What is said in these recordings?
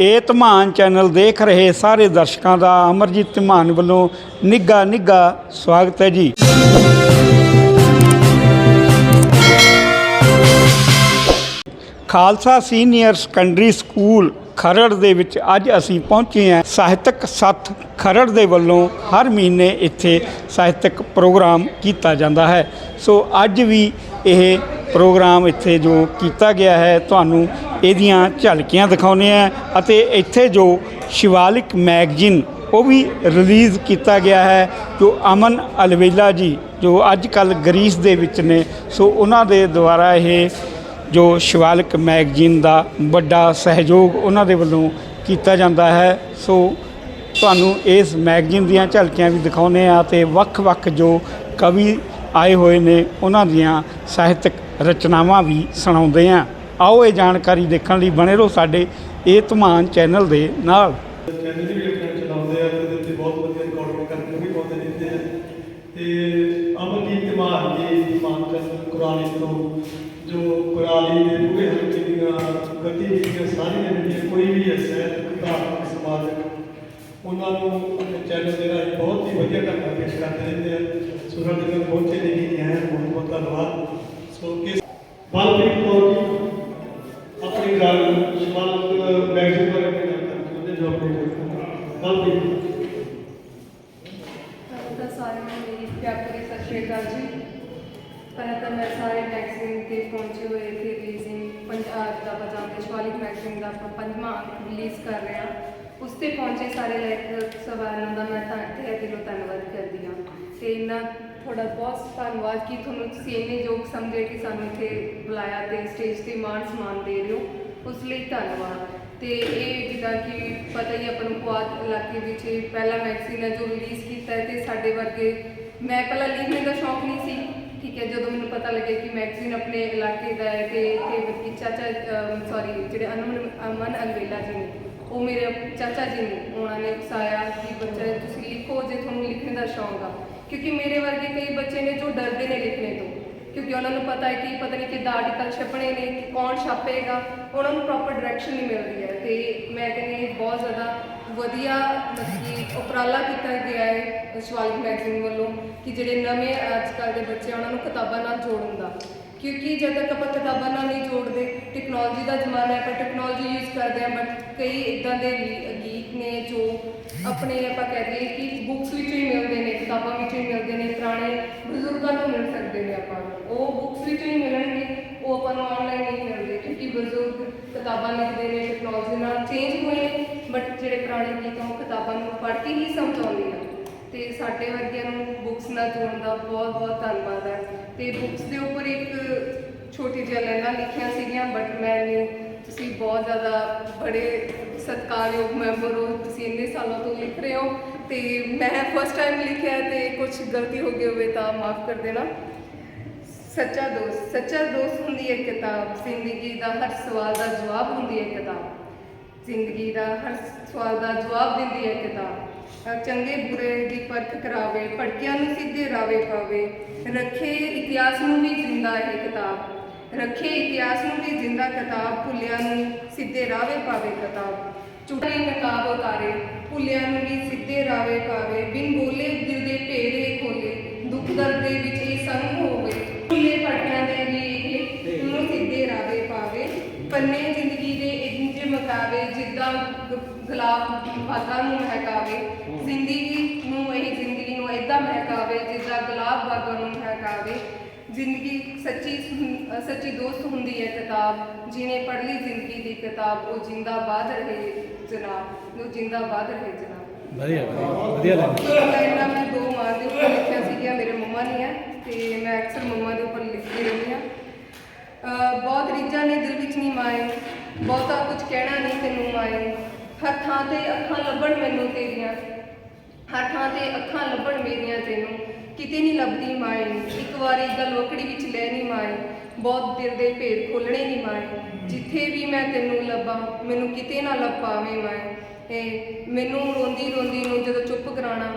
ਇਹ ਧਮਾਨ ਚੈਨਲ ਦੇਖ ਰਹੇ ਸਾਰੇ ਦਰਸ਼ਕਾਂ ਦਾ ਅਮਰਜੀਤ ਧਮਾਨ ਵੱਲੋਂ ਨਿੱਘਾ ਨਿੱਘਾ ਸਵਾਗਤ ਹੈ ਜੀ। Khalsa senior secondary school Kharar ਦੇ ਵਿੱਚ ਅੱਜ ਅਸੀਂ ਪਹੁੰਚੇ ਹਾਂ। ਸਾਹਿਤਕ ਸੱਥ ਖਰੜ ਦੇ ਵੱਲੋਂ ਹਰ ਮਹੀਨੇ ਇੱਥੇ ਸਾਹਿਤਕ ਪ੍ਰੋਗਰਾਮ ਕੀਤਾ ਜਾਂਦਾ ਹੈ। ਸੋ ਅੱਜ ਵੀ ਇਹ ਪ੍ਰੋਗਰਾਮ ਇੱਥੇ ਜੋ ਕੀਤਾ ਗਿਆ ਹੈ, ਤੁਹਾਨੂੰ ਇਹਦੀਆਂ ਝਲਕੀਆਂ ਦਿਖਾਉਂਦੇ ਆ ਅਤੇ ਇੱਥੇ ਜੋ ਸ਼ਿਵਾਲਿਕ ਮੈਗਜ਼ੀਨ, ਉਹ ਵੀ ਰਿਲੀਜ਼ ਕੀਤਾ ਗਿਆ ਹੈ, ਜੋ ਅਮਨ ਅਲਵੇਲਾ ਜੀ, ਜੋ ਅੱਜ ਕੱਲ ਗਰੀਸ ਦੇ ਵਿੱਚ ਨੇ, ਸੋ ਉਹਨਾਂ ਦੇ ਦੁਆਰਾ ਇਹ ਜੋ ਸ਼ਿਵਾਲਿਕ ਮੈਗਜ਼ੀਨ ਦਾ ਵੱਡਾ ਸਹਿਯੋਗ ਉਹਨਾਂ ਦੇ ਵੱਲੋਂ ਕੀਤਾ ਜਾਂਦਾ ਹੈ, ਸੋ ਤੁਹਾਨੂੰ ਇਸ ਮੈਗਜ਼ੀਨ ਦੀਆਂ ਝਲਕੀਆਂ ਵੀ ਦਿਖਾਉਂਦੇ ਆ ਤੇ ਵੱਖ-ਵੱਖ ਜੋ ਕਵੀ ਆਏ ਹੋਏ ਨੇ, ਉਹਨਾਂ ਦੀਆਂ ਸਾਹਿਤਕ ਰਚਨਾਵਾਂ ਵੀ ਸੁਣਾਉਂਦੇ ਆ ਆਓ ਇਹ ਜਾਣਕਾਰੀ ਦੇਖਣ ਲਈ ਬਣੇ ਰਹੋ ਸਾਡੇ ਇਹ ਧਮਾਨ ਚੈਨਲ ਦੇ ਨਾਲ ਚੈਨਲ ਵੀ ਆਪਣੇ ਚਲਾਉਂਦੇ ਆ ਤੇ ਉਹਦੇ ਤੇ ਬਹੁਤ ਵਧੀਆ ਰਿਕਾਰਡਿੰਗ ਕਰਕੇ ਉਹ ਵੀ ਪਾਉਂਦੇ ਰਹਿੰਦੇ ਆ ਤੇ ਅਮਰਜੀਤ ਮਾਨ ਜੀ ਮਾਨ ਚੰਦ ਕੁਰਾਨੀ ਤੋਂ ਜੋ ਕੁਰਾਨੀ ਦੇ ਪੂਰੇ ਹਲਕੇ ਦੀਆਂ ਗਤੀਵਿਧੀਆਂ ਸਾਰੀਆਂ ਜਿਹੜੀਆਂ ਕੋਈ ਵੀ ਹੈ ਸਾਹਿਤ ਧਾਰਮਿਕ ਸਮਾਜਿਕ ਉਹਨਾਂ ਨੂੰ ਆਪਣੇ ਚੈਨਲ ਦੇ ਰਾਹੀਂ ਬਹੁਤ ਹੀ ਵਧੀਆ ਢੰਗ ਨਾਲ ਪੇਸ਼ ਕਰਦੇ ਰਹਿੰਦੇ ਆ ਸੋ ਸਾਡੇ ਤੱਕ ਪਹੁੰਚੇ ਨੇ ਜੀ ਹੈ ਬਹੁਤ ਬਹੁਤ ਧੰਨਵਾਦ ਸੋ ਕਿਸ ਬਲਪ੍ਰੀਤ ਕੌਰ ਜੀ ਆਪਣੀ ਗੱਲ ਸ਼ਿਵਾਲਕ ਮੈਗਜ਼ੀਨ ਬਾਰੇ ਆਪਣੀ ਗੱਲ ਕਰਕੇ ਉਹਦੇ ਜਵਾਬ ਦੇ ਦਿੱਤਾ ਬਲਪ੍ਰੀਤ ਤੁਹਾਨੂੰ ਤਾਂ ਸਾਰਿਆਂ ਨੂੰ ਮੇਰੀ ਪਿਆਰ ਭਰੀ ਸਤਿ ਸ਼੍ਰੀ ਅਕਾਲ ਜੀ ਪਹਿਲਾਂ ਤਾਂ ਮੈਂ ਸਾਰੇ ਮੈਗਜ਼ੀਨ ਤੇ ਪਹੁੰਚੇ ਹੋਏ ਤੇ ਰਿਲੀਜ਼ਿੰਗ ਪੰਜਾਬ ਦਾ ਬਜਾਉਂਦੇ ਸ਼ਵਾਲਿਕ ਮੈਗਜ਼ੀਨ ਦਾ ਆਪਾਂ ਪੰਜਵਾਂ ਅੰਕ ਰਿਲੀਜ਼ ਕਰ ਰਹੇ ਹਾਂ ਉਸ ਤੇ ਪਹੁੰਚੇ ਸਾਰੇ ਲੇਖਕ ਸਵਾਲਾਂ ਦਾ ਮੈਂ ਤਾਂ ਤਹਿ ਦਿਲੋਂ ਧੰਨਵਾਦ ਕਰਦੀ ਹਾਂ। ਤੇ ਇਹਨਾਂ ਤੁਹਾਡਾ ਬਹੁਤ ਧੰਨਵਾਦ ਕਿ ਤੁਹਾਨੂੰ ਤੁਸੀਂ ਇੰਨੇ ਯੋਗ ਸਮਝੇ ਕਿ ਸਾਨੂੰ ਇੱਥੇ ਬੁਲਾਇਆ ਤੇ ਸਟੇਜ ਤੇ ਮਾਣ ਸਨਮਾਨ ਦੇ ਰਹੇ ਹੋ। ਉਸ ਲਈ ਧੰਨਵਾਦ। ਤੇ ਇਹ ਜਿੱਦਾਂ ਕਿ ਪਤਾ ਹੀ ਆਪਾਂ ਨੂੰ ਪੁਆਧ ਇਲਾਕੇ ਵਿੱਚ ਇਹ ਪਹਿਲਾ ਮੈਗਜ਼ੀਨ ਹੈ ਜੋ ਰਿਲੀਜ਼ ਕੀਤਾ ਹੈ ਤੇ ਸਾਡੇ ਵਰਗੇ ਮੈਂ ਪਹਿਲਾਂ ਲਿਖਣ ਦਾ ਸ਼ੌਂਕ ਨਹੀਂ ਸੀ। ਠੀਕ ਹੈ, ਜਦੋਂ ਮੈਨੂੰ ਪਤਾ ਲੱਗਿਆ ਕਿ ਮੈਗਜ਼ੀਨ ਆਪਣੇ ਇਲਾਕੇ ਦਾ ਹੈ ਤੇ ਇੱਥੇ ਚਾਚਾ ਸੌਰੀ ਜਿਹੜੇ ਅਨਮਨ ਅਮਨ ਅੰਗਰੇਲਾ ਜੀ ਨੇ ਉਹ ਮੇਰੇ ਚਾਚਾ ਜੀ ਨੇ ਉਹਨਾਂ ਨੇ ਉਕਸਾਇਆ ਕਿ ਬੱਚਾ ਤੁਸੀਂ ਲਿਖੋ ਜੇ ਤੁਹਾਨੂੰ ਲਿਖਣ ਦਾ ਸ਼ੌਂਕ ਆ। ਕਿਉਂਕਿ ਮੇਰੇ ਵਰਗੇ ਕਈ ਬੱਚੇ ਨੇ ਜੋ ਡਰਦੇ ਨੇ ਲਿਖਣੇ ਤੋਂ। ਕਿਉਂਕਿ ਉਹਨਾਂ ਨੂੰ ਪਤਾ ਹੈ ਕਿ ਪਤਾ ਨਹੀਂ ਕਿੱਦਾਂ ਆਰਟੀਕਲ ਛਪਣੇ ਨੇ ਕਿ ਕੌਣ ਛਾਪੇਗਾ। ਉਹਨਾਂ ਨੂੰ ਪ੍ਰੋਪਰ ਡਾਇਰੈਕਸ਼ਨ ਨਹੀਂ ਮਿਲ ਰਹੀ ਹੈ। ਤੇ ਮੈਂ ਕਹਿੰਦੀ ਬਹੁਤ ਜ਼ਿਆਦਾ ਵਧੀਆ ਮਤਲਬ ਕਿ ਉਪਰਾਲਾ ਕੀਤਾ ਗਿਆ ਹੈ ਸ਼ਿਵਾਲਿਕ ਮੈਗਜ਼ੀਨ ਵੱਲੋਂ ਕਿ ਜਿਹੜੇ ਨਵੇਂ ਅੱਜ ਕੱਲ੍ਹ ਦੇ ਬੱਚੇ ਆ, ਉਹਨਾਂ ਨੂੰ ਕਿਤਾਬਾਂ ਨਾਲ ਜੋੜਨ ਦਾ। ਕਿਉਂਕਿ ਜਦ ਤੱਕ ਆਪਾਂ ਕਿਤਾਬਾਂ ਨਾਲ ਨਹੀਂ ਜੋੜਦੇ ਟੈਕਨੋਲੋਜੀ ਦਾ ਜ਼ਮਾਨਾ ਹੈ, ਆਪਾਂ ਟੈਕਨੋਲੋਜੀ ਯੂਜ਼ ਕਰਦੇ ਹਾਂ ਬਟ ਕਈ ਇਦਾਂ ਦੇ ਗੀਤ ਨੇ ਜੋ ਆਪਣੇ ਆਪਾਂ ਕਹਿ ਦਈਏ ਕਿ ਬੁੱਕਸ ਵਿੱਚੋਂ ਹੀ ਮਿਲਦੇ ਨੇ, ਕਿਤਾਬਾਂ ਵਿੱਚੋਂ ਹੀ ਮਿਲਦੇ ਨੇ, ਪੁਰਾਣੇ ਬਜ਼ੁਰਗਾਂ ਤੋਂ ਮਿਲ ਸਕਦੇ ਨੇ ਆਪਾਂ ਨੂੰ। ਉਹ ਬੁੱਕਸ ਵਿੱਚੋਂ ਹੀ ਮਿਲਣਗੇ, ਉਹ ਆਪਾਂ ਨੂੰ ਆਨਲਾਈਨ ਨਹੀਂ ਮਿਲਦੇ, ਕਿਉਂਕਿ ਬਜ਼ੁਰਗ ਕਿਤਾਬਾਂ ਲਿਖਦੇ ਨੇ ਟੈਕਨੋਲੋਜੀ ਨਾਲ ਚੇਂਜ ਹੋਏ ਨੇ ਬਟ ਜਿਹੜੇ ਪੁਰਾਣੇ ਗੀਤ ਆ, ਉਹ ਕਿਤਾਬਾਂ ਨੂੰ ਪੜ੍ਹ ਕੇ ਹੀ ਸਮਝਾਉਂਦੇ ਆ ਤੇ ਸਾਡੇ ਵਰਗਿਆਂ ਨੂੰ ਬੁੱਕਸ ਨਾਲ ਜੋੜਨ ਦਾ ਬਹੁਤ ਬਹੁਤ ਧੰਨਵਾਦ ਹੈ ਤੇ ਬੁੱਕਸ ਦੇ ਉੱਪਰ ਇੱਕ ਛੋਟੀ ਜਿਹੀ ਲਾਈਨਾਂ ਲਿਖੀਆਂ ਸੀਗੀਆਂ ਬਟ ਮੈਂ ਨਹੀਂ ਤੁਸੀਂ ਬਹੁਤ ਜ਼ਿਆਦਾ ਬੜੇ ਸਤਿਕਾਰਯੋਗ ਮੈਂਬਰ ਹੋ, ਤੁਸੀਂ ਇੰਨੇ ਸਾਲਾਂ ਤੋਂ ਲਿਖ ਰਹੇ ਹੋ ਤੇ ਮੈਂ ਫਸਟ ਟਾਈਮ ਲਿਖਿਆ ਤੇ ਕੁਝ ਗਲਤੀ ਹੋ ਗਈ ਹੋਵੇ ਤਾਂ ਮਾਫ ਕਰ ਦੇਣਾ। ਸੱਚਾ ਦੋਸਤ ਸੱਚਾ ਦੋਸਤ ਹੁੰਦੀ ਹੈ ਕਿਤਾਬ, ਜ਼ਿੰਦਗੀ ਦਾ ਹਰ ਸਵਾਲ ਦਾ ਜਵਾਬ ਹੁੰਦੀ ਹੈ ਕਿਤਾਬ। ਜ਼ਿੰਦਗੀ ਦਾ ਹਰ ਸਵਾਲ ਦਾ ਜਵਾਬ ਦਿੰਦੀ ਹੈ ਕਿਤਾਬ। ਚੰਗੇ ਬੁਰੇ ਦੀ ਪਰਖ ਕਰਾਵੇ ਭਟਕਿਆਂ ਨੂੰ ਸਿੱਧੇ ਰਾਵੇ ਪਾਵੇ ਰੱਖੇ ਇਤਿਹਾਸ ਨੂੰ ਵੀ ਜ਼ਿੰਦਾ ਹੈ ਕਿਤਾਬ। ਰੱਖੇ ਇਤਿਹਾਸ ਨੂੰ ਵੀ ਜ਼ਿੰਦਾ ਕਿਤਾਬ ਭੁੱਲਿਆਂ ਨੂੰ ਸਿੱਧੇ ਰਾਵੇ ਪਾਵੇ ਕਿਤਾਬ। ਝੂਠੇ ਨਕਾਬ ਉਤਾਰੇ ਭੁੱਲਿਆਂ ਨੂੰ ਵੀ ਸਿੱਧੇ ਰਾਵੇ ਪਾਵੇ ਬਿਨ ਬੋਲੇ ਦਿਲ ਦੇ ਭੇਰੇ ਖੋਲੇ ਦੁੱਖ ਦਰਦ ਦੇ ਵਿੱਚ ਇਹ ਸੰਗ ਹੋਵੇ ਭੁੱਲੇ ਭਟਕਿਆਂ ਦੇ ਵੀ ਇਹ ਨੂੰ ਸਿੱਧੇ ਰਾਵੇ ਪਾਵੇ ਪੰਨੇ ਗੁਲਾਬ ਬਾਗਾਂ ਨੂੰ ਮਹਿਕਾਵੇ ਜ਼ਿੰਦਗੀ ਨੂੰ ਇਹ ਜ਼ਿੰਦਗੀ ਨੂੰ ਏਦਾਂ ਮਹਿਕਾਵੇ ਜਿੱਦਾਂ ਗੁਲਾਬ ਬਾਗਾਂ ਨੂੰ ਮਹਿਕਾਵੇ। ਜ਼ਿੰਦਗੀ ਸੱਚੀ ਸੱਚੀ ਦੋਸਤ ਹੁੰਦੀ ਹੈ ਕਿਤਾਬ ਜਿਹਨੇ ਪੜ੍ਹ ਲਈ ਜ਼ਿੰਦਗੀ ਦੀ ਕਿਤਾਬ ਉਹ ਜਿੰਦਾਬਾਦ ਰਹੇ ਜਨਾਬ ਉਹ ਜਿੰਦਾਬਾਦ ਰਹੇ ਜਨਾਬ। ਵਧੀਆ ਵਧੀਆ ਲੱਗਦਾ ਲਾਈਨਾਂ ਮੈਂ ਦੋ ਮਾਂ ਦੇ ਉੱਪਰ ਲਿਖਿਆ ਸੀਗੀਆਂ ਮੇਰੇ ਮੰਮਾ ਨੇ ਆ ਤੇ ਮੈਂ ਅਕਸਰ ਮੰਮਾ ਦੇ ਉੱਪਰ ਲਿਖਦੀ ਰਹਿੰਦੀ ਹਾਂ। ਬਹੁਤ ਰੀਝਾਂ ਨੇ ਦਿਲ ਵਿੱਚ ਨਹੀਂ ਮਾਏ ਬਹੁਤਾ ਕੁਝ ਕਹਿਣਾ ਨਹੀਂ ਤੈਨੂੰ ਮਾਏ। ਹਰ ਥਾਂ ਤੇ ਅੱਖਾਂ ਲੱਭਣ ਮੈਨੂੰ ਤੇਰੀਆਂ। ਹਰ ਥਾਂ ਤੇ ਅੱਖਾਂ ਲੱਭਣ ਮੇਰੀਆਂ ਤੈਨੂੰ। ਕਿਤੇ ਨਹੀਂ ਲੱਭਦੀ ਮਾਏ। ਇੱਕ ਵਾਰੀ ਗੱਲ ਲੋਕੜੀ ਵਿੱਚ ਲੈ ਨਹੀਂ ਮਾਏ। ਬਹੁਤ ਦਿਲ ਦੇ ਭੇਦ ਖੋਲਣੇ ਨਹੀਂ ਮਾਏ। ਜਿੱਥੇ ਵੀ ਮੈਂ ਤੈਨੂੰ ਲੱਭਾਂ, ਮੈਨੂੰ ਕਿਤੇ ਨਾ ਲੱਭ ਪਾਵੇਂ ਮਾਏ। ਇਹ ਮੈਨੂੰ ਰੋਂਦੀ ਰੋਂਦੀ ਨੂੰ ਜਦੋਂ ਚੁੱਪ ਕਰਾਉਣਾ,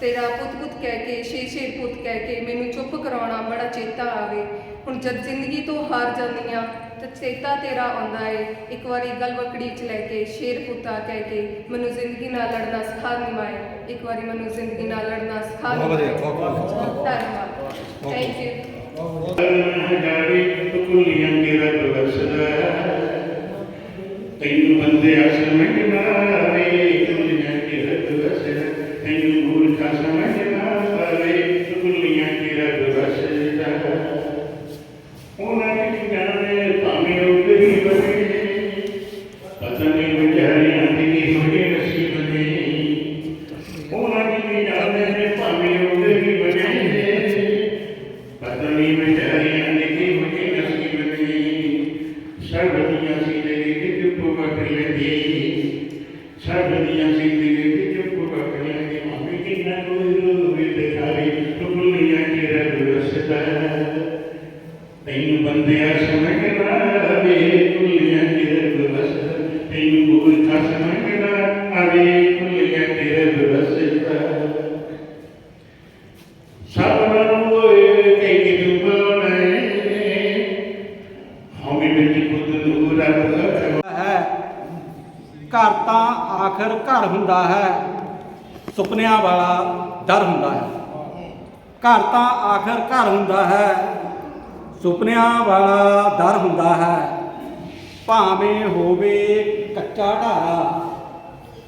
ਤੇਰਾ ਪੁੱਤ ਪੁੱਤ ਕਹਿ ਕੇ ਛੇ ਛੇ ਪੁੱਤ ਕਹਿ ਕੇ ਮੈਨੂੰ ਚੁੱਪ ਕਰਾਉਣਾ ਬੜਾ ਚੇਤਾ ਆਵੇ। ਹੁਣ ਜਦ ਜ਼ਿੰਦਗੀ ਤੋਂ ਹਾਰ ਜਾਂਦੀਆਂ ਤੇ ਚੇਤਾ ਤੇਰਾ ਆਉਂਦਾ ਏ ਇੱਕ ਵਾਰੀ ਗਲਵਕੜੀ ਚ ਲੈ ਕੇ ਸ਼ੇਰ ਪੁੱਤਾ ਕਹਿ ਕੇ ਮੈਨੂੰ ਜ਼ਿੰਦਗੀ ਨਾਲ ਲੜਨਾ ਸਿਖਾ ਨਿਮਾਏ ਇੱਕ ਵਾਰੀ ਮੈਨੂੰ ਜ਼ਿੰਦਗੀ ਨਾਲ ਲੜਨਾ ਸਿਖਾ ਬਹੁਤ ਵਧੀਆ, ਨਿਮਾਏ। ਬਹੁਤ ਵਧੀਆ। ਧੰਨਵਾਦ ਥੈਂਕ ਯੂ ਜਾਵੇ ਕੁਲੀਆਂ ਮੇਰਾ ਬਵਸਦਾ ਤੈਨੂੰ ਬੰਦੇ ਸਮਝ ਨਾ ਆਵੇ ਕੁਲੀਆਂ ਮੇਰਾ ਬਵਸਦਾ ਤੈਨੂੰ ਮੂਰਖਾ ਸਮਝ ਘਰ ਤਾਂ ਆਖਰ ਘਰ ਹੁੰਦਾ ਹੈ, ਸੁਪਨਿਆਂ ਵਾਲਾ ਦਰ ਹੁੰਦਾ ਹੈ। ਭਾਵੇਂ ਹੋਵੇ ਕੱਚਾ ਢਾਰਾ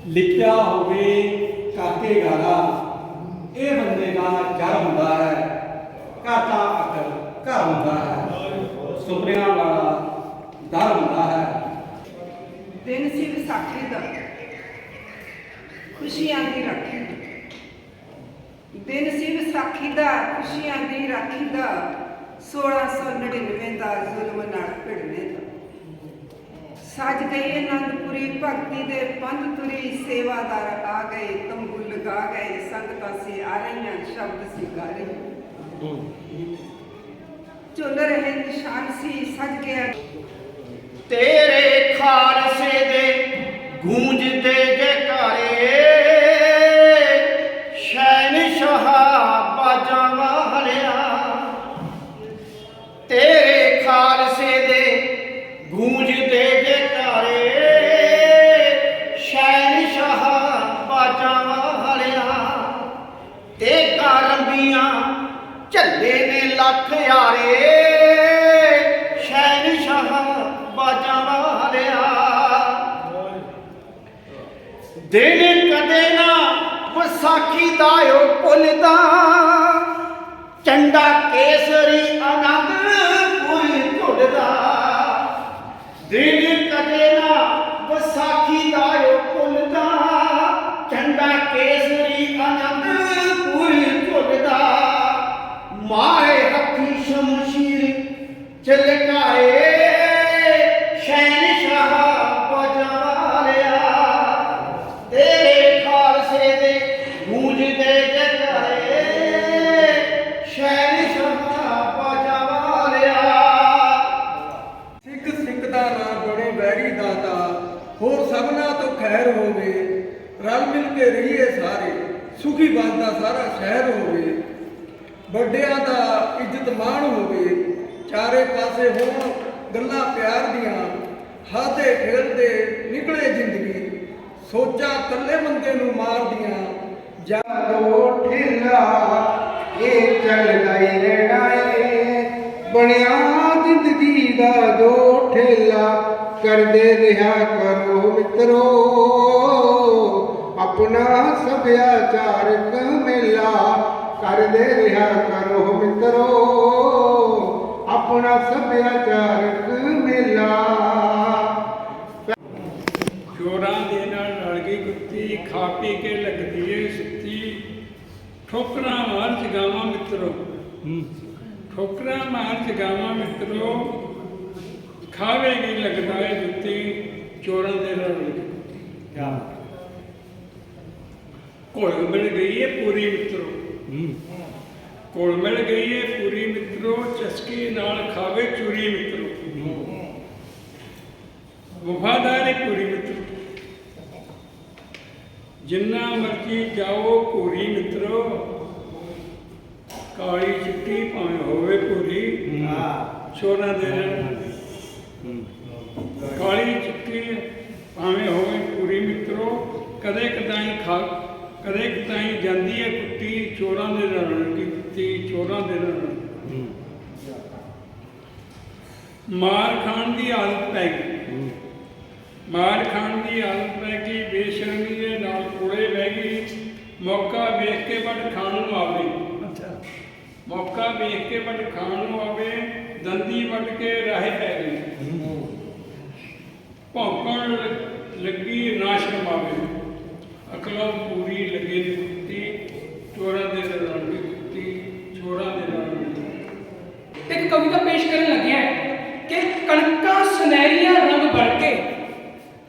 ਲਿਖਿਆ ਹੋਵੇ ਕਾਕੇ ਗਾਰਾ, ਇਹ ਬੰਦੇ ਦਾ ਜਰ ਹੁੰਦਾ ਹੈ, ਘਰ ਤਾਂ ਆਖਰ ਘਰ ਹੁੰਦਾ ਹੈ, ਸੁਪਨਿਆਂ ਵਾਲਾ ਦਰ ਹੁੰਦਾ ਹੈ। ਦਿਨ ਸੀ ਵਿਸਾਖੀ ਦਾ, ਖੁਸ਼ੀਆਂ ਦੀ ਰਾਖੀ। ਦਿਨ ਸੀ ਵਿਸਾਖੀ ਦਾ ਖੁਸ਼ੀਆਂ ਦੀ ਰਾਖੀ ਦਾ 1699 ਦਾ ਜ਼ੁਲਮ ਨਾਲ ਭਿੜਨੇ ਦਾ। ਸੱਜ ਗਈ ਅਨੰਦਪੁਰੀ, ਭਗਤੀ ਦੇ ਪੰਧ ਤੁਰੀ, ਸੇਵਾਦਾਰ ਆ ਗਏ, ਤੰਬੂ ਲਗਾ ਗਏ ਸੰਗਤਾਂ ਸੇ ਆ ਰਹੀਆਂ, ਸ਼ਬਦ ਸੀ ਗਾ ਰਹੀ ਝੁੱਲ ਰਹੇ ਨਿਸ਼ਾਨ ਸੀ, ਸੱਜ ਗਿਆ। ਤੇਰੇ ਖਾਲਸੇ ਦੇ ਗੂੰਜਦੇ చెల్లెకాయే ਸਭਿਆਚਾਰਕ ਮੇਲਾ ਕਰਦੇ ਰਿਹਾ ਕਰੋ ਮਿੱਤਰੋ। ਆਪਣਾ ਸਭਿਆਚਾਰਕ ਮੇਲਾ। ਚੋਰਾਂ ਦੇ ਨਾਲ ਲੜ ਗਈ ਕੁੱਤੀ ਖਾ ਪੀ ਕੇ ਲੱਗਦੀ ਏ ਸੁੱਤੀ। ਠੋਕਰਾਂ ਮਾਰ ਜਗਾਵਾਂ ਮਿੱਤਰੋ। ਠੋਕਰਾਂ ਮਾਰ ਜਗਾਵਾਂ ਮਿੱਤਰੋ। ਖਾਵੇਗੀ ਲੱਗਦਾ ਏ ਜੁੱਤੀ ਚੋਰਾਂ ਦੇ ਨਾਲ ਲੜ ਗਈ। ਕੋਲ ਮਿਲ ਗਈ ਏ ਪੂਰੀ ਮਿੱਤਰੋ। ਕੋਲ ਮਿਲ ਗਈ ਏ ਪੂਰੀ ਮਿੱਤਰੋ ਚਸਕੀ ਨਾਲ ਖਾਵੇ ਚੂਰੀ ਮਿੱਤਰੋ। ਵਫਾਦਾਰ ਏ ਪੂਰੀ ਮਿੱਤਰੋ। ਜਿੰਨਾ ਮਰਜ਼ੀ ਜਾਓ ਪੂਰੀ ਮਿੱਤਰੋ ਕਾਲੀ ਚਿੱਟੀ ਭਾਵੇਂ ਹੋਵੇ ਪੂਰੀ ਚੋਰਾਂ ਦੇ ਕਾਲੀ ਚਿੱਟੀ ਭਾਵੇਂ ਹੋਵੇ ਪੂਰੀ ਮਿੱਤਰੋ ਕਦੇ ਕਦਾਈ ਖਾ ਕਦੇ ਕਦਾਈ ਜਾਂਦੀ ਹੈ ਕੁੱਤੀ ਚੋਰਾਂ ਦੇ ਰਣ ਦੀ ਕੁੱਤੀ ਚੋਰਾਂ ਦੇ ਰਣ ਮਾਰ ਖਾਣ ਦੀ ਆਦਤ ਪੈ ਗਈ। ਮਾਰ ਖਾਣ ਦੀ ਆਦਤ ਪੈ ਗਈ ਬੇਸ਼ਰਮੀ ਦੇ ਨਾਲ ਕੋਲੇ ਬਹਿ ਗਈ। ਮੌਕਾ ਵੇਖ ਕੇ ਵੱਡ ਖਾਣ ਨੂੰ ਆਵੇ। ਮੌਕਾ ਵੇਖ ਕੇ ਵੱਡ ਖਾਣ ਨੂੰ ਆਵੇ ਦੰਦੀ ਵੱਡ ਕੇ ਰਾਹੇ ਪੈ ਗਈ। ਭੌਂਕਣ ਲੱਗੀ ਨਾ ਸ਼ਰਮਾਵੇ ਅਕਲਾਂ ਪੂਰੀ ਲੱਗੇ ਦੀ ਚੋਰਾਂ ਦੇ ਰਣ ਦੀ ਚੋਰਾਂ ਦੇ ਰਣ ਇੱਕ ਕਵਿਤਾ ਪੇਸ਼ ਕਰਨ ਲੱਗਿਆ ਹੈ ਕਿ ਕਣਕਾਂ ਸੁਨਹਿਰੀਆਂ ਰੰਗ ਬਣ ਕੇ,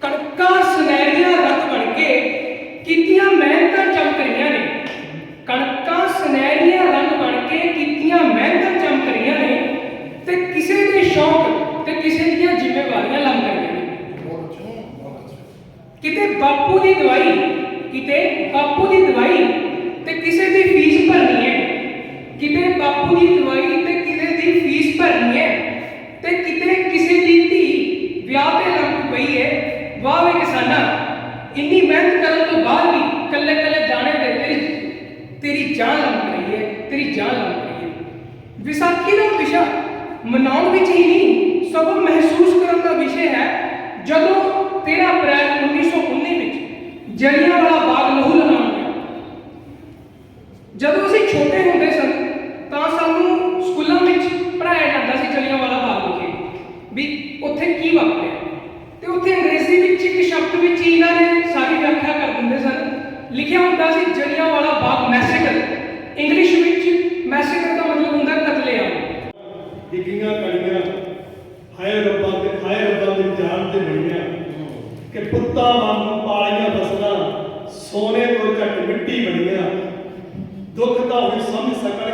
ਕਣਕਾਂ ਸੁਨਹਿਰੀਆਂ ਰੰਗ ਬਣ ਕੇ ਕੀਤੀਆਂ ਮਿਹਨਤਾਂ ਚਮਕ ਰਹੀਆਂ ਨੇ ਕਣਕਾਂ ਸੁਨਹਿਰੀਆਂ ਰੰਗ ਬਣ ਕੇ ਕੀਤੀਆਂ ਮਿਹਨਤਾਂ ਚਮਕ ਰਹੀਆਂ ਨੇ ਤੇ ਕਿਸੇ ਦੇ ਸ਼ੌਕ ਤੇ ਕਿਸੇ ਦੀਆਂ ਜ਼ਿੰਮੇਵਾਰੀਆਂ ਲੰਘ ਰਹੀਆਂ ਨੇ ਕਿਤੇ ਬਾਪੂ ਦੀ ਦਵਾਈ ਕਿਤੇ ਬਾਪੂ ਦੀ ਦਵਾਈ ਤੇ ਕਿਸੇ ਦੀ ਫੀਸ ਭਰਨੀ ਹੈ ਕਿਤੇ ਬਾਪੂ ਦੀ ਦਵਾਈ ਤੇ ਕਿਸੇ ਦੀ ਫੀਸ ਭਰਨੀ ਹੈ ਤੇ ਕਿਤੇ ਕਿਸੇ ਦੀ ਧੀ ਵਿਆਹ ਤੇ ਲੰਘ ਪਈ ਹੈ ਵਾਹ ਵੇ ਕਿਸਾਨਾ ਇੰਨੀ ਮਿਹਨਤ ਕਰਨ ਤੋਂ ਬਾਅਦ ਵੀ ਕੱਲੇ ਕੱਲੇ ਦਾਣੇ ਤੇ ਤੇਰੀ ਤੇਰੀ ਜਾਨ ਲੰਘ ਰਹੀ ਹੈ ਤੇਰੀ ਜਾਨ ਲੰਘ ਰਹੀ ਹੈ ਵਿਸਾਖੀ ਦਾ ਵਿਸ਼ਾ ਮਨਾਉਣ ਵਿੱਚ ਹੀ ਨਹੀਂ ਸਗੋਂ ਮਹਿਸੂਸ ਕਰਨ ਦਾ ਵਿਸ਼ੇ ਹੈ ਜਦੋਂ 13 ਅਪ੍ਰੈਲ 1919 ਵਿੱਚ ਜਲਿਆਂਵਾਲਾ ਬਾਗ ਲਹੂ ਲੁਹਾਉਣ ਗਿਆ ਜਦੋਂ ਅਸੀਂ ਛੋਟੇ ਹੁੰਦੇ ਸਨ ਤਾਂ ਸਾਨੂੰ ਸਕੂਲਾਂ ਵਿੱਚ ਪੜ੍ਹਾਇਆ ਜਾਂਦਾ ਸੀ ਜਲਿਆਂਵਾਲਾ ਬਾਗ ਵਿਖੇ ਵੀ ਉੱਥੇ ਕੀ ਵਾਪਰਿਆ ਤੇ ਉੱਥੇ ਅੰਗਰੇਜ਼ੀ ਵਿੱਚ ਇੱਕ ਸ਼ਬਦ ਵਿੱਚ ਹੀ ਇਹਨਾਂ ਨੇ ਸਾਰੀ ਵਿਆਖਿਆ ਕਰ ਦਿੰਦੇ ਸਨ ਲਿਖਿਆ ਹੁੰਦਾ ਸੀ ਜਲਿਆਂਵਾਲਾ ਬਾਗ ਮੈਸੇਕਰ। ਇੰਗਲਿਸ਼ ਵਿੱਚ ਮੈਸੇਕਰ ਦਾ ਮਤਲਬ ਹੁੰਦਾ ਕਤਲੇਆਮ ਡਿੱਗੀਆਂ ਕਣੀਆਂ ਹਾਏ ਰੱਬਾ ਤੇ, ਹਾਏ ਰੱਬਾ ਦੀ ਜਾਨ ਤੇ ਬਣੀਆਂ ਕਿ ਪੁੱਤਾਂ ਵਾਂਗੂ ਪਾਲੀਆਂ ਫਸਲਾਂ ਸੋਨੇ ਤੋਂ ਘੱਟ ਮਿੱਟੀ ਬਣੀਆਂ। ਦੁੱਖ ਤਾਂ ਵੀ ਸਮਝ ਸਕਣ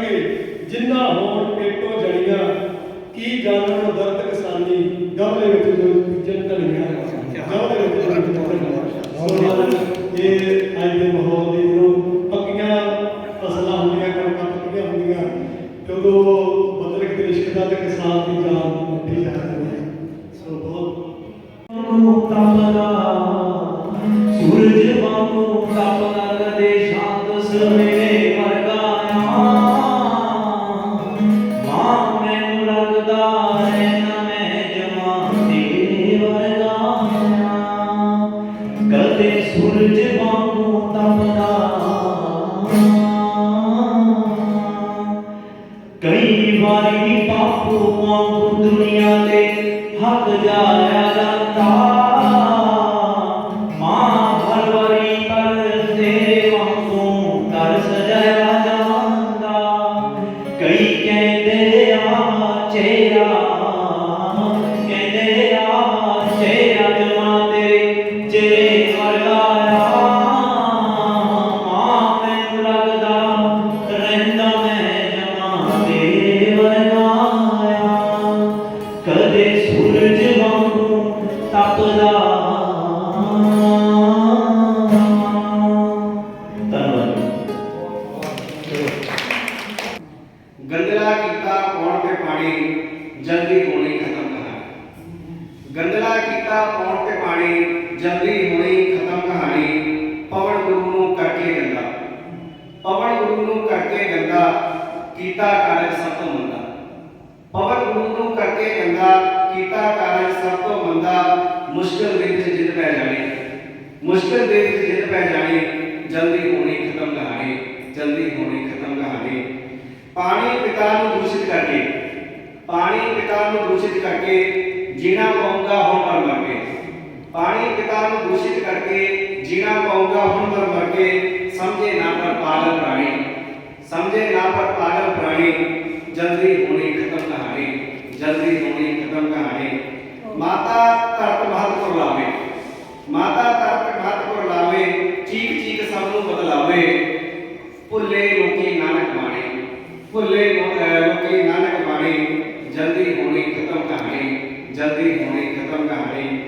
ਵਾਂਗੂ ਤਪਦਾ ਗੰਦਲਾ ਕੀਤਾ ਪੌਣ ਤੇ ਪਾਣੀ ਜਲਦੀ ਹੋਣੀ ਖਤਮ ਕਹਾਣੀ ਗੰਦਲਾ ਕੀਤਾ ਪੌਣ ਤੇ ਪਾਣੀ ਜਲਦੀ ਹੋਣੀ ਖਤਮ ਕਹਾਣੀ ਪਵਨ ਗੁਰੂ ਨੂੰ ਕਰਕੇ ਗੰਦਾ ਪਵਨ ਗੁਰੂ ਨੂੰ ਕਰਕੇ ਗੰਦਾ ਕੀਤਾ ਕਾਰਜ ਸਭ ਤੋਂ ਮੰਦਾ ਪਵਨ ਗੁਰੂ ਨੂੰ ਕਰਕੇ ਗੰਦਾ ਕੀਤਾ ਕਾਰਜ ਸਭ ਤੋਂ ਮੰਦਾ ਮੁਸ਼ਕਲ ਦੇ ਵਿੱਚ ਜਿੱਤ ਪੈ ਜਾਣੀ ਮੁਸ਼ਕਲ ਦੇ ਵਿੱਚ ਜਿੱਤ ਪੈ ਜਾਣੀ ਜਲਦੀ ਹੋਣੀ ਖਤਮ ਕਹਾਣੀ ਜਲਦੀ ਹੋਣੀ ਖਤਮ ਕਹਾਣੀ ਪਾਣੀ ਪਿਤਾ ਨੂੰ ਦੂਸ਼ਿਤ ਕਰਕੇ, ਪਾਣੀ ਪਿਤਾ ਨੂੰ ਦੂਸ਼ਿਤ ਕਰਕੇ ਜੀਣਾ ਪਊਗਾ ਹੁਣ ਮਰ ਮਰ ਕੇ। ਪਾਣੀ ਪਿਤਾ ਨੂੰ ਦੂਸ਼ਿਤ ਕਰਕੇ ਜੀਣਾ ਪਊਗਾ ਹੁਣ ਮਰ ਮਰ ਕੇ, ਸਮਝੇ ਨਾ ਪਰ ਪਾਗਲ ਪ੍ਰਾਣੀ। ਸਮਝੇ ਨਾ ਪਰ ਪਾਗਲ ਪ੍ਰਾਣੀ, ਜਲਦੀ ਹੋਣੀ ਖਤਮ ਕਹਾਣੀ, ਜਲਦੀ ਹੋਣੀ ਖਤਮ ਕਹਾਣੀ। ਮਾਤਾ ਧਰਤ ਮਹਤਪੁਰ ਲਾਵੇ। ਮਾਤਾ ਧਰਤ ਮਹਤਪੁਰ ਲਾਵੇ ਚੀਕ ਚੀਕ ਸਭ ਨੂੰ ਬਦਲਾਵੇ। ਭੁੱਲੇ ਲੋਕੀ ਨਾਨਕ ਬਾਣੀ, ਭੁੱਲੇ ਲੋ- ਅਹ ਲੋਕੀ ਨਾਨਕ ਬਾਣੀ, ਜਲਦੀ ਹੋਣੀ ਖਤਮ ਕਹਾਣੀ ਜਲਦੀ ਹੋਣੀ ਖਤਮ ਕਹਾਣੀ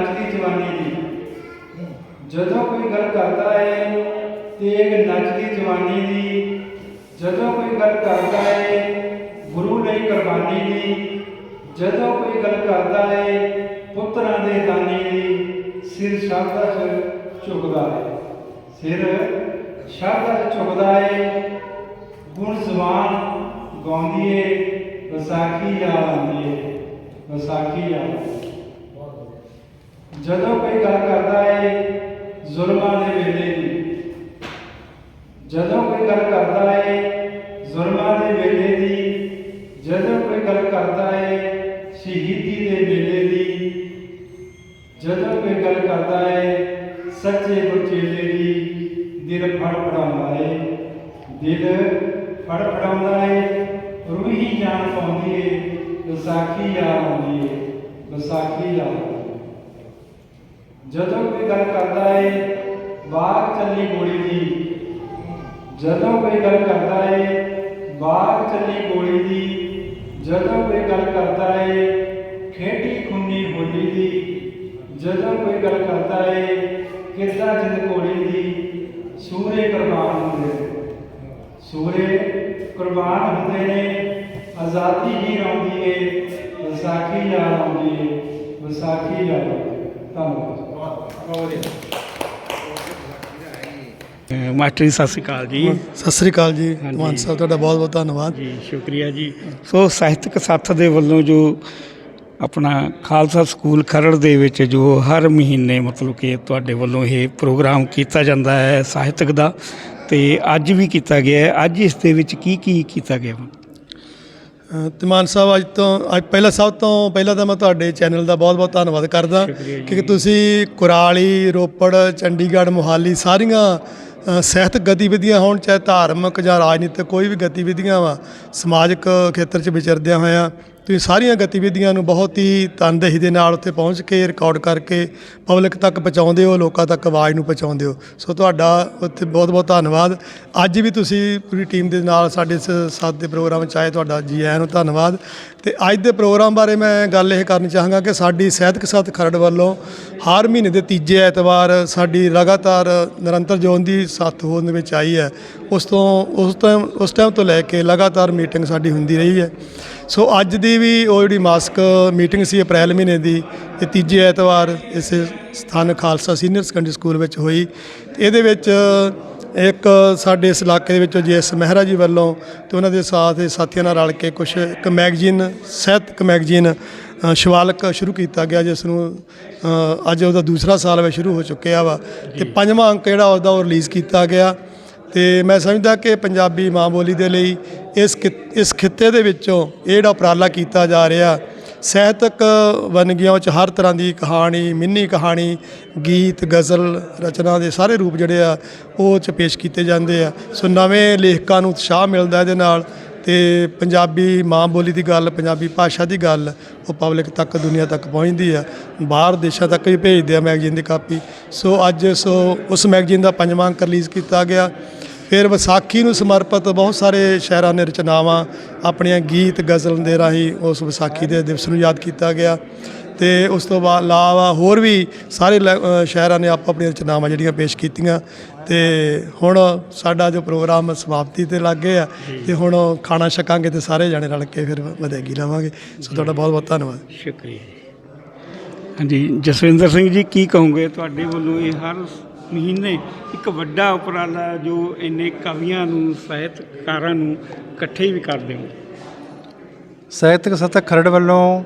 ਨੱਚਦੀ ਜਵਾਨੀ ਦੀ ਜਦੋਂ ਕੋਈ ਗੱਲ ਕਰਦਾ ਏ ਤੇ ਇੱਕ ਨੱਚਦੀ ਜਵਾਨੀ ਦੀ ਜਦੋਂ ਕੋਈ ਗੱਲ ਕਰਦਾ ਏ ਗੁਰੂ ਲਈ ਕੁਰਬਾਨੀ ਦੀ ਜਦੋਂ ਕੋਈ ਗੱਲ ਕਰਦਾ ਏ ਪੁੱਤਰਾਂ ਦੇ ਦਾਨੀ ਦੀ ਸਿਰ ਸ਼ਰਧਾ ਚ ਝੁਕਦਾ ਏ ਸਿਰ ਸ਼ਰਧਾ ਚ ਝੁਕਦਾ ਏ ਗੁਣ ਜ਼ਬਾਨ ਗਾਉਂਦੀ ਏ ਵਿਸਾਖੀ ਯਾਦ ਆਉਂਦੀ ਏ ਵਿਸਾਖੀ ਯਾਦ ਆਉਂਦੀ ਏ। ਜਦੋਂ ਕੋਈ ਗੱਲ ਕਰਦਾ ਏ ਜ਼ੁਲਮਾਂ ਦੇ ਵੇਲੇ ਦੀ ਜਦੋਂ ਕੋਈ ਗੱਲ ਕਰਦਾ ਏ ਜ਼ੁਲਮਾਂ ਦੇ ਵੇਲੇ ਦੀ, ਜਦੋਂ ਕੋਈ ਗੱਲ ਕਰਦਾ ਏ ਸ਼ਹੀਦੀ ਦੇ ਮੇਲੇ ਦੀ, ਜਦੋਂ ਕੋਈ ਗੱਲ ਕਰਦਾ ਏ ਸੱਚੇ ਗੁਰਚੇਲੇ ਦੀ ਦਿਲ ਫੜ ਫੜਾਉਂਦਾ ਏ, ਦਿਲ ਫੜ ਫੜਾਉਂਦਾ ਏ, ਰੂਹੀ ਜਾਨ ਪਾਉਂਦੀ ਏ, ਵਿਸਾਖੀ ਯਾਦ ਆਉਂਦੀ ਏ, ਵਿਸਾਖੀ ਯਾਦ। ਜਦੋਂ ਕੋਈ ਗੱਲ ਕਰਦਾ ਏ ਬਾਗ ਚੱਲੀ ਗੋਲੀ ਦੀ ਜਦੋਂ ਕੋਈ ਗੱਲ ਕਰਦਾ ਏ ਬਾਗ ਚੱਲੀ ਗੋਲੀ ਦੀ ਜਦੋਂ ਕੋਈ ਗੱਲ ਕਰਦਾ ਏ ਖੇਡੀ ਖੁੰਨੀ ਹੋਲੀ ਦੀ ਜਦੋਂ ਕੋਈ ਗੱਲ ਕਰਦਾ ਏ ਕਿੱਦਾਂ ਜਿੰਦ ਕੋਲੀ ਦੀ ਸੂਰੇ ਕੁਰਬਾਨ ਹੁੰਦੇ ਨੇ ਸੂਰੇ ਕੁਰਬਾਨ ਹੁੰਦੇ ਨੇ ਆਜ਼ਾਦੀ ਹੀ ਆਉਂਦੀ ਏ ਵਿਸਾਖੀ ਯਾਦ ਆਉਂਦੀ ਏ ਵਿਸਾਖੀ ਯਾਦ ਆਉਂਦੀ ਏ ਧੰਨਵਾਦ ਅਹ ਮਾਸਟਰ ਜੀ ਸਤਿ ਸ਼੍ਰੀ ਅਕਾਲ ਜੀ। ਸਤਿ ਸ੍ਰੀ ਅਕਾਲ ਜੀ। ਹਾਂਜੀ। ਮਾਨ ਸਾਹਿਬ ਤੁਹਾਡਾ ਬਹੁਤ ਬਹੁਤ ਧੰਨਵਾਦ। ਜੀ ਸ਼ੁਕਰੀਆ ਜੀ। ਸੋ ਸਾਹਿਤਕ ਸਾਥ ਦੇ ਵੱਲੋਂ ਜੋ ਆਪਣਾ ਖਾਲਸਾ ਸਕੂਲ ਖਰੜ ਦੇ ਵਿੱਚ ਜੋ ਹਰ ਮਹੀਨੇ ਮਤਲਬ ਕਿ ਤੁਹਾਡੇ ਵੱਲੋਂ ਇਹ ਪ੍ਰੋਗਰਾਮ ਕੀਤਾ ਜਾਂਦਾ ਹੈ ਸਾਹਿਤਕ ਦਾ ਤੇ ਅੱਜ ਵੀ ਕੀਤਾ ਗਿਆ ਹੈ। ਅੱਜ ਇਸ ਦੇ ਵਿੱਚ ਕੀ ਕੀ ਕੀਤਾ ਗਿਆ? ਤੇ ਮਾਨ ਸਾਹਿਬ ਅੱਜ ਤੋਂ ਅੱਜ ਪਹਿਲਾਂ ਸਭ ਤੋਂ ਪਹਿਲਾਂ ਤਾਂ ਮੈਂ ਤੁਹਾਡੇ ਚੈਨਲ ਦਾ ਬਹੁਤ ਬਹੁਤ ਧੰਨਵਾਦ ਕਰਦਾ। ਕਿ ਤੁਸੀਂ ਕੁਰਾਲੀ ਰੋਪੜ ਚੰਡੀਗੜ੍ਹ ਮੋਹਾਲੀ ਸਾਰੀਆਂ ਅ, ਸਾਹਿਤਕ ਗਤੀਵਿਧੀਆਂ ਹੋਣ ਚਾਹੇ ਧਾਰਮਿਕ ਜਾਂ ਰਾਜਨੀਤਿਕ ਕੋਈ ਵੀ ਗਤੀਵਿਧੀਆਂ ਵਾ ਸਮਾਜਿਕ ਖੇਤਰ 'ਚ ਵਿਚਰਦਿਆਂ ਹੋਇਆਂ ਤੁਸੀਂ ਸਾਰੀਆਂ ਗਤੀਵਿਧੀਆਂ ਨੂੰ ਬਹੁਤ ਹੀ ਤਨਦੇਹੀ ਦੇ ਨਾਲ ਉੱਥੇ ਪਹੁੰਚ ਕੇ ਰਿਕਾਰਡ ਕਰਕੇ ਪਬਲਿਕ ਤੱਕ ਪਹੁੰਚਾਉਂਦੇ ਹੋ, ਲੋਕਾਂ ਤੱਕ ਆਵਾਜ਼ ਨੂੰ ਪਹੁੰਚਾਉਂਦੇ ਹੋ। ਸੋ ਤੁਹਾਡਾ ਉੱਥੇ ਬਹੁਤ ਬਹੁਤ ਧੰਨਵਾਦ। ਅੱਜ ਵੀ ਤੁਸੀਂ ਪੂਰੀ ਟੀਮ ਦੇ ਨਾਲ ਸਾਡੇ ਇਸ ਸਾਥ ਦੇ ਪ੍ਰੋਗਰਾਮ 'ਚ ਆਏ, ਤੁਹਾਡਾ ਜੀ ਆਇਆਂ ਨੂੰ ਧੰਨਵਾਦ। ਤੇ ਅੱਜ ਦੇ ਪ੍ਰੋਗਰਾਮ ਬਾਰੇ ਮੈਂ ਗੱਲ ਇਹ ਕਰਨੀ ਚਾਹਾਂਗਾ ਕਿ ਸਾਡੀ ਸਾਹਿਤਕ ਸਾਥ ਖਰੜ ਵੱਲੋਂ ਹਰ ਮਹੀਨੇ ਦੇ ਤੀਜੇ ਐਤਵਾਰ ਸਾਡੀ ਲਗਾਤਾਰ ਨਿਰੰਤਰ ਜੋਨ ਦੀ ਸਾਥ ਹੋਣ ਦੇ ਵਿੱਚ ਆਈ ਹੈ। ਉਸ ਤੋਂ ਉਸ ਟਾਈਮ ਉਸ ਟਾਈਮ ਤੋਂ ਲੈ ਕੇ ਲਗਾਤਾਰ ਮੀਟਿੰਗ ਸਾਡੀ ਹੁੰਦੀ ਰਹੀ ਹੈ। ਸੋ ਅੱਜ ਦੀ ਵੀ ਉਹ ਜਿਹੜੀ ਮਾਸਕ ਮੀਟਿੰਗ ਸੀ ਅਪ੍ਰੈਲ ਮਹੀਨੇ ਦੀ ਇਹ ਤੀਜੇ ਐਤਵਾਰ ਇਸ ਸਥਾਨਕ ਖਾਲਸਾ ਸੀਨੀਅਰ ਸੈਕੰਡਰੀ ਸਕੂਲ ਵਿੱਚ ਹੋਈ। ਇਹਦੇ ਵਿੱਚ ਇੱਕ ਸਾਡੇ ਇਸ ਇਲਾਕੇ ਦੇ ਵਿੱਚੋਂ ਜੀਐਸ ਮਹਿਰਾ ਜੀ ਵੱਲੋਂ ਤੇ ਉਹਨਾਂ ਦੇ ਸਾਥ ਦੇ ਸਾਥੀਆਂ ਨਾਲ ਰਲ ਕੇ ਕੁਝ ਇੱਕ ਮੈਗਜ਼ੀਨ ਸਾਹਿਤਕ ਮੈਗਜ਼ੀਨ ਸ਼ਿਵਾਲਕ ਸ਼ੁਰੂ ਕੀਤਾ ਗਿਆ ਜਿਸ ਨੂੰ ਅੱਜ ਉਹਦਾ ਦੂਸਰਾ ਸਾਲ ਵਿੱਚ ਸ਼ੁਰੂ ਹੋ ਚੁੱਕਿਆ ਵਾ। ਤੇ ਪੰਜਵਾਂ ਅੰਕ ਜਿਹੜਾ ਉਹਦਾ ਉਹ ਰਿਲੀਜ਼ ਕੀਤਾ ਗਿਆ। ਤੇ ਮੈਂ ਸਮਝਦਾ ਕਿ ਪੰਜਾਬੀ ਮਾਂ ਬੋਲੀ ਦੇ ਲਈ ਇਸ ਖਿ- ਇਸ ਖਿੱਤੇ ਦੇ ਵਿੱਚੋਂ ਇਹ ਜਿਹੜਾ ਉਪਰਾਲਾ ਕੀਤਾ ਜਾ ਰਿਹਾ, ਸਾਹਿਤਕ ਵੰਨਗੀਆਂ ਵਿੱਚ ਹਰ ਤਰ੍ਹਾਂ ਦੀ ਕਹਾਣੀ, ਮਿੰਨੀ ਕਹਾਣੀ, ਗੀਤ, ਗਜ਼ਲ, ਰਚਨਾ ਦੇ ਸਾਰੇ ਰੂਪ ਜਿਹੜੇ ਆ, ਉਹ ਚ ਪੇਸ਼ ਕੀਤੇ ਜਾਂਦੇ ਆ। ਸੋ ਨਵੇਂ ਲੇਖਕਾਂ ਨੂੰ ਉਤਸ਼ਾਹ ਮਿਲਦਾ ਇਹਦੇ ਨਾਲ ਤੇ ਪੰਜਾਬੀ ਮਾਂ ਬੋਲੀ ਦੀ ਗੱਲ, ਪੰਜਾਬੀ ਭਾਸ਼ਾ ਦੀ ਗੱਲ, ਉਹ ਪਬਲਿਕ ਤੱਕ, ਦੁਨੀਆ ਤੱਕ ਪਹੁੰਚਦੀ ਆ। ਬਾਹਰ ਦੇਸ਼ਾਂ ਤੱਕ ਵੀ ਭੇਜਦੇ ਆ ਮੈਗਜ਼ੀਨ ਦੀ ਕਾਪੀ। ਸੋ ਅੱਜ ਸੋ ਉਸ ਮੈਗਜ਼ੀਨ ਦਾ ਪੰਜਵਾਂ ਅੰਕ ਰਿਲੀਜ਼ ਕੀਤਾ ਗਿਆ। ਫਿਰ ਵਿਸਾਖੀ ਨੂੰ ਸਮਰਪਿਤ ਬਹੁਤ ਸਾਰੇ ਸ਼ਾਇਰਾਂ ਨੇ ਰਚਨਾਵਾਂ ਆਪਣੀਆਂ ਗੀਤ ਗਜ਼ਲ ਦੇ ਰਾਹੀਂ ਉਸ ਵਿਸਾਖੀ ਦੇ ਦਿਵਸ ਨੂੰ ਯਾਦ ਕੀਤਾ ਗਿਆ। ਤੇ ਉਸ ਤੋਂ ਬਾਅਦ ਇਲਾਵਾ ਹੋਰ ਵੀ ਸਾਰੇ ਲੈ- ਅ, ਸ਼ਾਇਰਾਂ ਨੇ ਆਪ ਆਪਣੀਆਂ ਰਚਨਾਵਾਂ ਜਿਹੜੀਆਂ ਪੇਸ਼ ਕੀਤੀਆਂ। ਤੇ ਹੁਣ ਸਾਡਾ ਜੋ ਪ੍ਰੋਗਰਾਮ ਸਮਾਪਤੀ ਤੇ ਲੱਗ ਗਏ ਆ ਤੇ ਹੁਣ ਖਾਣਾ ਛਕਾਂਗੇ ਤੇ ਸਾਰੇ ਜਾਣੇ ਰਲ ਕੇ ਫਿਰ ਵਧਾਈ ਲਵਾਂਗੇ। ਸੋ ਤੁਹਾਡਾ ਬਹੁਤ ਬਹੁਤ ਧੰਨਵਾਦ। ਸ਼ੁਕਰੀਆ। ਹਾਂਜੀ ਜਸਵਿੰਦਰ ਸਿੰਘ ਜੀ ਕੀ ਕਹੋਗੇ? ਤੁਹਾਡੇ ਵੱਲੋਂ ਇਹ ਹਰ ਮਹੀਨੇ ਇੱਕ ਵੱਡਾ ਉਪਰਾਲਾ ਜੋ ਇੰਨੇ ਕਵੀਆਂ ਨੂੰ, ਸਾਹਿਤਕਾਰਾਂ ਨੂੰ ਇਕੱਠੇ ਵੀ ਕਰਦੇ ਹੋ ਸਾਹਿਤਕ ਸਤਕ ਖਰੜ ਵੱਲੋਂ